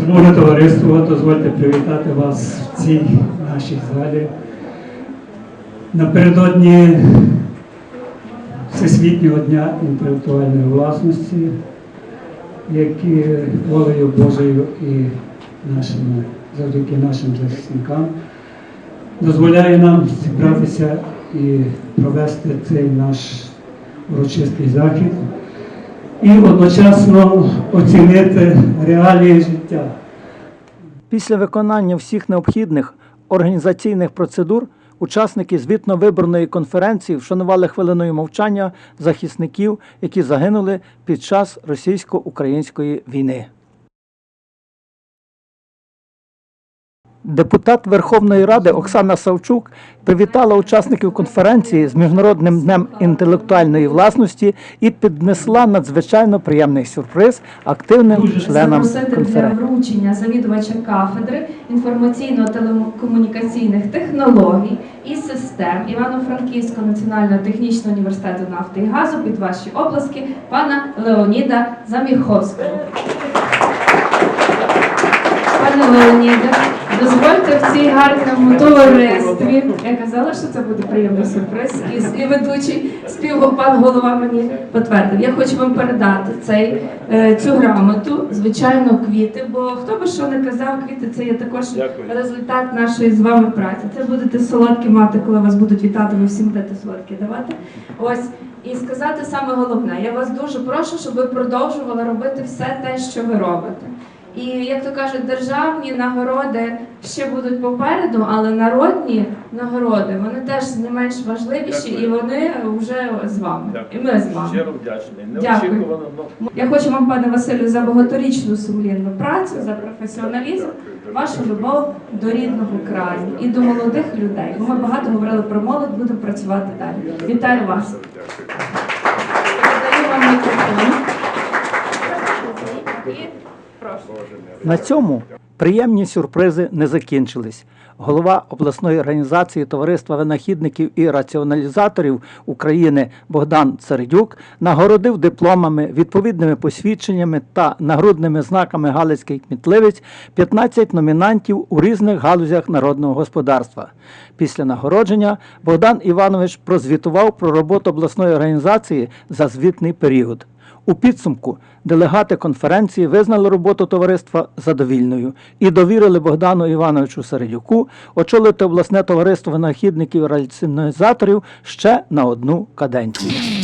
Шановне товариство, дозвольте привітати вас в цій нашій залі. Напередодні Всесвітнього дня інтелектуальної власності, які волею Божою і нашими, завдяки нашим захисникам дозволяє нам зібратися і провести цей наш урочистий захід і одночасно оцінити реалії життя. Після виконання всіх необхідних організаційних процедур учасники звітно-виборної конференції вшанували хвилиною мовчання захисників, які загинули під час російсько-української війни. Депутат Верховної Ради Оксана Савчук привітала учасників конференції з Міжнародним днем інтелектуальної власності і піднесла надзвичайно приємний сюрприз активним членам запросити для вручення завідувача кафедри інформаційно-телекомунікаційних технологій і систем Івано-Франківського національного технічного університету нафти і газу під ваші обласки пана Леоніда Заміховського. Пане Леоніде, дозвольте в цій гарному товаристві. Я казала, що це буде приємний сюрприз. І, і ведучий спів пан голова мені підтвердив. Я хочу вам передати цей, е, цю грамоту, звичайно, квіти, бо хто би що не казав, квіти це є також результат нашої з вами праці. Це будете солодкі мати, коли вас будуть вітати, ви всім будете солодкі давати. Ось. І сказати саме головне, я вас дуже прошу, щоб ви продовжували робити все те, що ви робите. І як то кажуть, державні нагороди ще будуть попереду, але народні нагороди вони теж не менш важливіші, Дякую. і вони вже з вами. Дякую. І ми з вами. Щиро вдячний. Дякую. Неочікувано, ну, Я хочу вам, пане Василю, за багаторічну сумлінну працю, за професіоналізм, вашу любов до рідного краю і до молодих людей. Ми багато говорили про молодь, будемо працювати далі. Вітаю вас. І прошу. На цьому приємні сюрпризи не закінчились. Голова обласної організації Товариства винахідників і раціоналізаторів України Богдан Царедюк нагородив дипломами, відповідними посвідченнями та нагрудними знаками Галицький кмітливець 15 номінантів у різних галузях народного господарства. Після нагородження Богдан Іванович прозвітував про роботу обласної організації за звітний період. У підсумку делегати конференції визнали роботу товариства задовільною і довірили Богдану Івановичу Середюку очолити обласне товариство винахідників і раціоналізаторів ще на одну каденцію.